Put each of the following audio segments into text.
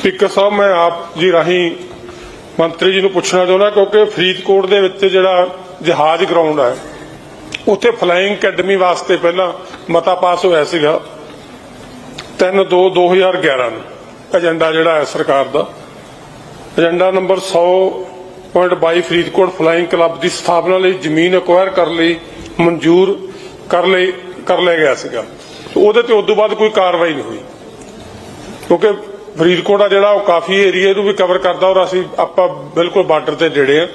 Speaker ਸਾਹਿਬ, ਮੈਂ ਆਪ ਜੀ ਰਾਹੀਂ ਮੰਤਰੀ ਜੀ ਨੂੰ ਪੁੱਛਣਾ ਚਾਹੁੰਦਾ, ਕਿਉਂਕਿ ਫਰੀਦਕੋਟ ਦੇ ਵਿੱਚ ਜਿਹੜਾ ਜਹਾਜ਼ ਗਰਾਊਂਡ ਹੈ, ਉੱਥੇ ਫਲਾਈਂਗ ਅਕੈਡਮੀ ਵਾਸਤੇ ਪਹਿਲਾਂ ਮਤਾ ਪਾਸ ਹੋਇਆ ਸੀਗਾ 3 2 2011 ਨੂੰ ਏਜੰਡਾ ਜਿਹੜਾ ਹੈ ਸਰਕਾਰ ਦਾ। Agenda number 100.22 Faridkot flying club ਦੀ ਸਥਾਪਨਾ ਲਈ, ਜ਼ਮੀਨ ਅਕਵਾਇਰ ਕਰਨ ਲਈ, ਮਨਜ਼ੂਰ ਕਰ ਲਈ, ਕਰ ਲਿਆ ਗਿਆ ਸੀਗਾ। ਉਹਦੇ ਤੇ ਉਦੋਂ ਬਾਅਦ ਕੋਈ ਕਾਰਵਾਈ ਨਹੀਂ ਹੋਈ, ਕਿਉਂਕਿ ਫਰੀਦਕੋਟ ਆ ਜਿਹੜਾ ਉਹ ਕਾਫੀ ਏਰੀਆ ਨੂੰ ਵੀ ਕਵਰ ਕਰਦਾ ਔਰ ਅਸੀਂ ਆਪਾਂ ਬਿਲਕੁਲ ਬਾਰਡਰ ਤੇ ਨੇੜੇ ਆ।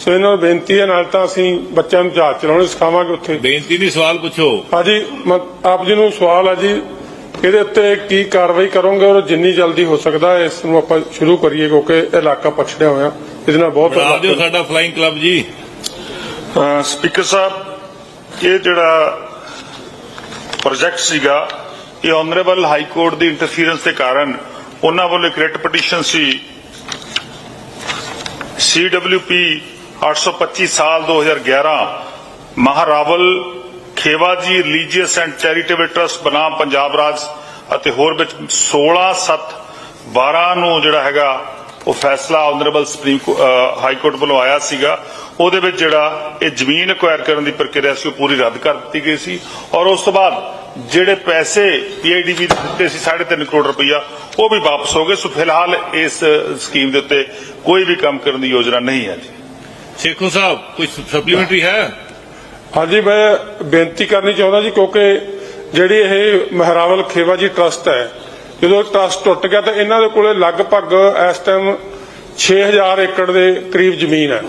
ਸੋ ਇਹਨਾਂ ਨੂੰ ਬੇਨਤੀ ਹੈ ਨਾਲ ਤਾਂ ਅਸੀਂ ਬੱਚਿਆਂ ਨੂੰ ਜਹਾਜ਼ ਚਲਾਉਣੇ ਸਿਖਾਵਾਂਗੇ ਉੱਥੇ। ਬੇਨਤੀ ਨਹੀਂ ਸਵਾਲ ਪੁੱਛੋ। ਹਾਂਜੀ ਮ- ਆਪ ਜੀ ਨੂੰ ਸਵਾਲ ਹੈ ਜੀ ਇਹਦੇ ਉੱਤੇ ਕੀ ਕਾਰਵਾਈ ਕਰੋਗੇ ਔਰ ਜਿੰਨੀ ਜਲਦੀ ਹੋ ਸਕਦਾ ਹੈ ਇਸ ਨੂੰ ਆਪਾਂ ਸ਼ੁਰੂ ਕਰੀਏ ਕਿਉਂਕਿ ਇਹ ਇਲਾਕਾ ਪਛੜਿਆ ਹੋਇਆ। ਇਹਦੇ ਨਾਲ ਬਹੁਤ ਬਣਾ ਦਿਓ ਸਾਡਾ ਫਲਾਈਂਗ ਕਲੱਬ ਜੀ। ਸਪੀਕਰ ਸਾਹਿਬ ਇਹ ਜਿਹੜਾ ਪ੍ਰੋਜੈਕਟ ਸੀਗਾ ਇਹ ਆਨਰੇਬਲ ਹਾਈ ਕੋਰਟ ਦੀ ਇੰਟਰਫੀਰੈਂਸ ਦੇ ਕਾਰਨ ਉਹਨਾਂ ਵੱਲੋਂ ਇੱਕ ਰਿਟ ਪਟੀਸ਼ਨ ਸੀ। CWP 825 ਸਾਲ 2011 Maharawal Khewaji religious and charitable trust ਬਨਾਮ Punjab ਰਾਜ ਅਤੇ ਹੋਰ ਵਿੱਚ 16 7 12 ਨੂੰ ਜਿਹੜਾ ਹੈਗਾ ਉਹ ਫੈਸਲਾ ਆਨਰੇਬਲ ਸੁਪਰੀਮ ਹਾਈ ਕੋਰਟ ਵੱਲੋਂ ਆਇਆ ਸੀਗਾ। ਉਹਦੇ ਵਿੱਚ ਜਿਹੜਾ ਇਹ ਜ਼ਮੀਨ ਅਕਵਾਇਰ ਕਰਨ ਦੀ ਪ੍ਰਕਿਰਿਆ ਸੀ ਉਹ ਪੂਰੀ ਰੱਦ ਕਰ ਦਿੱਤੀ ਗਈ ਸੀ। ਔਰ ਉਸ ਤੋਂ ਬਾਅਦ ਜਿਹੜੇ ਪੈਸੇ ਪੀਆਈਡੀਬੀ ਦੇ ਦਿੱਤੇ ਸੀ 3.5 ਕਰੋੜ ਰੁਪਈਆ ਉਹ ਵੀ ਵਾਪਸ ਹੋ ਗਏ। ਸੋ ਫਿਲਹਾਲ ਇਸ ਸਕੀਮ ਦੇ ਉੱਤੇ ਕੋਈ ਵੀ ਕੰਮ ਕਰਨ ਦੀ ਯੋਜਨਾ ਨਹੀਂ ਹੈ ਜੀ। ਸ਼ੇਖੂ ਸਾਹਿਬ ਕੋਈ ਸਪਲੀਮੈਂਟਰੀ ਹੈ? ਹਾਂਜੀ ਮੈਂ ਬੇਨਤੀ ਕਰਨੀ ਚਾਹੁੰਦਾ ਜੀ ਕਿਉਂਕਿ ਜਿਹੜੀ ਇਹ ਮਹਿਰਾਵਲ ਖੇਵਾ ਜੀ ਟਰਸਟ ਹੈ ਜਦੋਂ ਟਰਸਟ ਟੁੱਟ ਗਿਆ ਤਾਂ ਇਹਨਾਂ ਦੇ ਕੋਲੇ ਲਗਭਗ ਇਸ ਟਾਈਮ 6000 ਏਕੜ ਦੇ ਕਰੀਬ ਜ਼ਮੀਨ ਹੈ।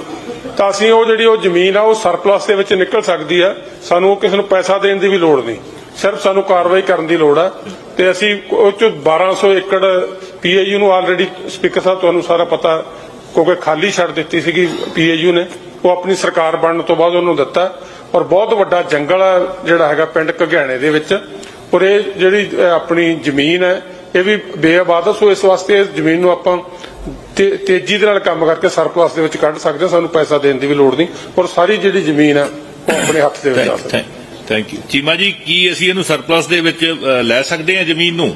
ਤਾਂ ਅਸੀਂ ਉਹ ਜਿਹੜੀ ਉਹ ਜ਼ਮੀਨ ਆ, ਉਹ ਸਰਪਲਸ ਦੇ ਵਿੱਚ ਨਿਕਲ ਸਕਦੀ ਹੈ। ਸਾਨੂੰ ਕਿਸੇ ਨੂੰ ਪੈਸਾ ਦੇਣ ਦੀ ਵੀ ਲੋੜ ਨਹੀਂ। ਸਿਰਫ ਸਾਨੂੰ ਕਾਰਵਾਈ ਕਰਨ ਦੀ ਲੋੜ ਹੈ। ਤੇ ਅਸੀਂ ਉਹ ਚ 1200 ਏਕੜ ਪੀਏਯੂ ਨੂੰ ਆਲਰੇਡੀ ਸਪੀਕਰ ਸਾਹਿਬ, ਤੁਹਾਨੂੰ ਸਾਰਾ ਪਤਾ, ਕਿਉਂਕਿ ਖਾਲੀ ਛੱਡ ਦਿੱਤੀ ਸੀਗੀ ਪੀਏਯੂ ਨੇ, ਉਹ ਆਪਣੀ ਸਰਕਾਰ ਬਣਨ ਤੋਂ ਬਾਅਦ ਉਹਨੂੰ ਦਿੱਤਾ। ਔਰ ਬਹੁਤ ਵੱਡਾ ਜੰਗਲ ਹੈ ਜਿਹੜਾ ਹੈਗਾ ਪਿੰਡ ਘਗਿਆਣੇ ਦੇ ਵਿੱਚ। ਔਰ ਇਹ ਜਿਹੜੀ ਆਪਣੀ ਜ਼ਮੀਨ ਹੈ ਇਹ ਵੀ ਬੇਆਬਾਦ ਸੋ ਇਸ ਵਾਸਤੇ ਇਸ ਜ਼ਮੀਨ ਨੂੰ ਆਪਾਂ ਤੇਜ਼ੀ ਦੇ ਨਾਲ ਕੰਮ ਕਰਕੇ ਸਰਪਲਸ ਦੇ ਵਿੱਚ ਕੱਢ ਸਕਦੇ ਹਾਂ। ਸਾਨੂੰ ਪੈਸਾ ਦੇਣ ਦੀ ਵੀ ਲੋੜ ਨਹੀਂ ਔਰ ਸਾਰੀ ਜਿਹੜੀ ਜ਼ਮੀਨ ਹੈ ਉਹ ਆਪਣੇ ਹੱਥ ਦੇ ਵਿੱਚ ਆ। ਸਕਦੀ ਹੈ ਥੈਂਕ ਯੂ ਚੀਮਾ ਜੀ ਕੀ ਅਸੀਂ ਇਹਨੂੰ ਸਰਪਲਸ ਦੇ ਵਿੱਚ ਲੈ ਸਕਦੇ ਹਾਂ ਜ਼ਮੀਨ ਨੂੰ?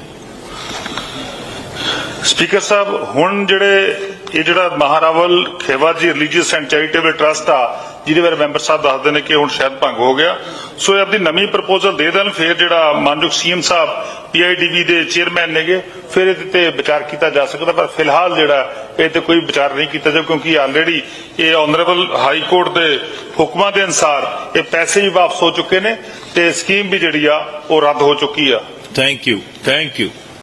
ਸਪੀਕਰ ਸਾਹਿਬ ਹੁਣ ਜਿਹੜੇ ਇਹ ਜਿਹੜਾ Maharawal Khewaji religious and charitable trust ਆ ਜਿਹਦੇ ਬਾਰੇ ਮੈਂਬਰ ਸਾਹਿਬ ਦੱਸਦੇ ਨੇ ਕਿ ਹੁਣ ਸ਼ਾਇਦ ਭੰਗ ਹੋ ਗਿਆ। ਸੋ ਇਹ ਆਪਣੀ ਨਵੀਂ ਪ੍ਰਪੋਜ਼ਲ ਦੇ ਦੇਣ ਫਿਰ ਜਿਹੜਾ ਮਾਨਯੋਗ ਸੀਐਮ ਸਾਹਿਬ ਪੀਆਈਡੀਬੀ ਦੇ ਚੇਅਰਮੈਨ ਨੇਗੇ, ਫਿਰ ਇਹਦੇ ਤੇ ਵਿਚਾਰ ਕੀਤਾ ਜਾ ਸਕਦਾ, ਪਰ ਫਿਲਹਾਲ ਜਿਹੜਾ ਇਹ ਤੇ ਕੋਈ ਵਿਚਾਰ ਨਹੀਂ ਕੀਤਾ ਜਾ ਕਿਉਂਕਿ ਆਲਰੇਡੀ ਇਹ ਆਨਰੇਬਲ ਹਾਈ ਕੋਰਟ ਦੇ ਹੁਕਮਾਂ ਦੇ ਅਨਸਾਰ ਇਹ ਪੈਸੇ ਵੀ ਵਾਪਸ ਹੋ ਚੁੱਕੇ ਨੇ ਤੇ ਸਕੀਮ ਵੀ ਜਿਹੜੀ ਆ, ਉਹ ਰੱਦ ਹੋ ਚੁੱਕੀ ਆ। Thank you thank you